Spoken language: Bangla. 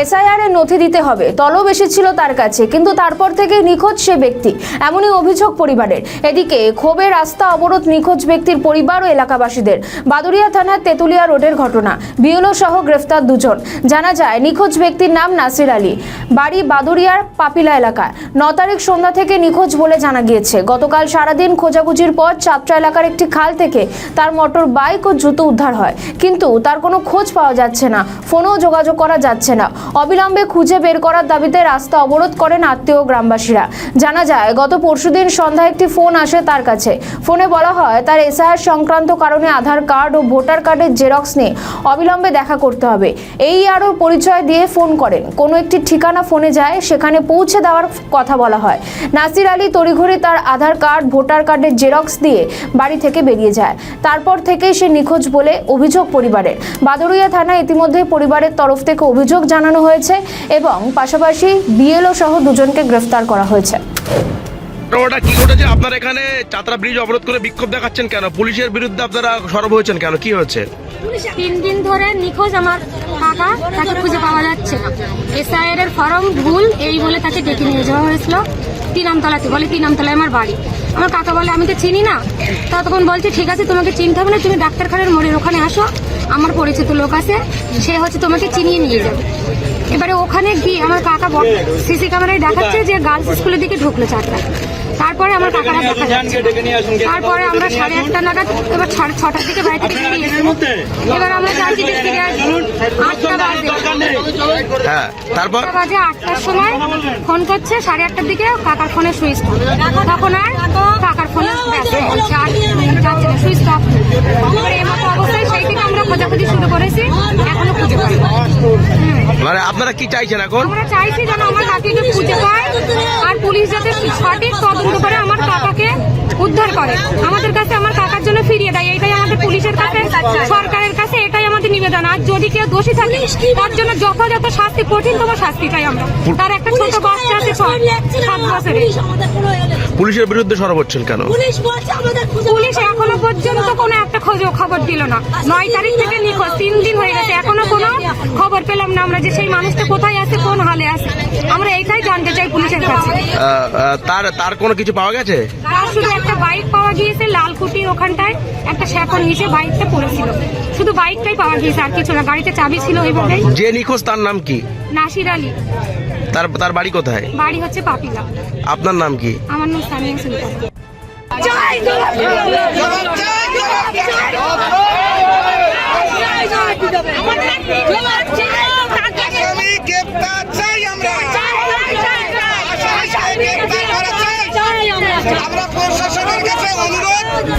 এসআইআর এর নথি দিতে হবে। তলব এসেছিল তার কাছে, কিন্তু তারপর থেকে নিখোঁজ সে ব্যক্তি। এমনই অভিযোগ পরিবারের। এদিকে ক্ষোভে রাস্তা অবরোধ নিখোঁজ ব্যক্তির পরিবার ও এলাকাবাসীদের। বাদুরিয়া থানার তেতুলিয়া রোডের ঘটনা। বিএলও সহ গ্রেফতার দুজন। জানা যায়, নিখোঁজ ব্যক্তির নাম নাসির আলী। বাড়ি বাদুরিয়ার পাপিলা এলাকায়। ন তারিখ সন্ধ্যা থেকে নিখোঁজ বলে জানা গিয়েছে। গতকাল সারাদিন খোঁজাখুঁজির পর চাপটা এলাকার একটি খাল থেকে তার মোটর, বাইক ও জুতো উদ্ধার হয়। কিন্তু তার কোনো খোঁজ পাওয়া যাচ্ছে না। ফোনেও যোগাযোগ করা যাচ্ছে না। অবিলম্বে খুঁজে বের করার দাবিতে রাস্তা অবরোধ করেন আত্মীয় গ্রামবাসীরা। জানা যায়, গত পরশুদিন সন্ধ্যায় একটি ফোন আসে তার কাছে। ফোনে বলা হয়, তার এসআইআর সংক্রান্ত কারণে আধার কার্ড ও ভোটার কার্ডের জেরক্স নিয়ে অবিলম্বে দেখা করতে হবে। এই আরও পরিচয় দিয়ে ফোন করেন। কোনো একটি ঠিকানা ফোনে যায়, সেখানে পৌঁছে দেওয়ার কথা বলা হয়। নাসির আলী তড়িঘড়ি তার আধার কার্ড, ভোটার কার্ডের জেরক্স দিয়ে বাড়ি থেকে বেরিয়ে যায়। তারপর থেকেই সে নিখোঁজ বলে অভিযোগ পরিবারের। বাদুড়িয়া থানায় ইতিমধ্যে পরিবারের তরফ থেকে অভিযোগ জানানো হয়েছে এবং পাশাপাশি বিএলও সহ দুজনকে গ্রেফতার করা হয়েছে। ঘটনাটা কি ঘটেছে? আপনার এখানে চাতরা ব্রিজ অবরোধ করে বিক্ষোভ দেখাচ্ছেন কেন? পুলিশের বিরুদ্ধে আপনারা সরব হয়েছেন কেন? কি হয়েছে? তিন দিন ধরে নিখোঁজ আমার কাকা তাকে খুঁজে পাওয়া যাচ্ছে না। এসআইআর এর ফর্ম ভুল এই বলে তাকে ডেকে নিয়ে যাওয়া হয়েছিল। তিনামতলাতে বলে তিনামতলায় আমার বাড়ি। আমার কাকা বলে, আমি তো চিনি না। ততক্ষণ তখন বলছে, ঠিক আছে, তোমাকে চিনতে হবে না, তুমি ডাক্তারখানার মোড়ের ওখানে আসো। আমার পরিচিত লোক আছে, সে হচ্ছে তোমাকে চিনিয়ে নিয়ে যাবে। এবারে ওখানে গিয়ে আমার কাকা সিসি ক্যামেরায় দেখাচ্ছে যে গার্লস স্কুলের দিকে ঢুকলো চারটা। তারপরে আমার কাকারা দেখা যাচ্ছে। তারপরে আমরা সাড়ে আটটা নাগাদ এবার সাড়ে ছটার দিকে বাড়ি থেকে বেরিয়ে। এবার আমরা চাইছি যে ফিরে আসি আটটা বাজে। হ্যাঁ তারপর? আটটা বাজে আটটার সময় ফোন করছে সাড়ে আটটার দিকে কাকার ফোনে সুইচ তখন আর কাকার ফোনে যাচ্ছে না সুইচ অফ। এবার এই অবস্থায় সেই থেকে আমরা খোঁজাখুঁজি শুরু করেছি এখনও খুঁজে পাই না। হুম। মানে আপনারা কি চাইছেন এখন? আমরা চাইছি যেন আমার কাকিকে খুঁজে পায় আর পুলিশ যাতে সঠিক তদন্ত করে আমার কাকাকে উদ্ধার করে। আমাদের কাছে আমার কাকার জন্য ফিরিয়ে দেয়, এইটাই আমাদের পুলিশের কাছে নিবেদন আর যদি কেউ দোষী থাকে তার জন্য যথাযথ শাস্তি কঠিনতম শাস্তি চাই আমরা। তার একটা ছোট বাচ্চা আছে সাত বছরের। পুলিশের বিরুদ্ধে সরব হচ্ছেন কেন? পুলিশ বলছে আমাদের খুঁজে পুলিশ এখনও পর্যন্ত কোনো একটা খোঁজ খবর দিল না। নয় তারিখ থেকে নিখোঁজ তিন দিন হয়ে গেছে। এখনও কোনো খবর পেলাম না আমরা যে সেই মানুষটা কোথায় আছে কোন হালে আছে। আমরা এইটাই জানতে চাই পুলিশের কাছে। তার তার কোনো কিছু পাওয়া গেছে? তার শুধু একটা বাইক পাওয়া লালকুটির ওখানটায় একটা শ্যাপন নিচে বাইকটা পড়েছিল। শুধু বাইকটাই পাওয়া গিয়েছে আর কিছু না। গাড়িতে চাবি ছিল এইভাবে যে নিখোঁজ তার নাম কি? নাসির আলী। তার তার বাড়ি কোথায়? বাড়ি হচ্ছে পাপিলা। আপনার নাম কি? আমার নাম সানিয়া সুলতান। চাই জবাব চাই জবাব চাই আমাদের জবাব চাই তাকে আসামি গ্রেপ্তার চাই আমরা আসামি গ্রেপ্তার করা চাই চাই আমরা আমরা প্রশাসনের কাছে অনুরোধ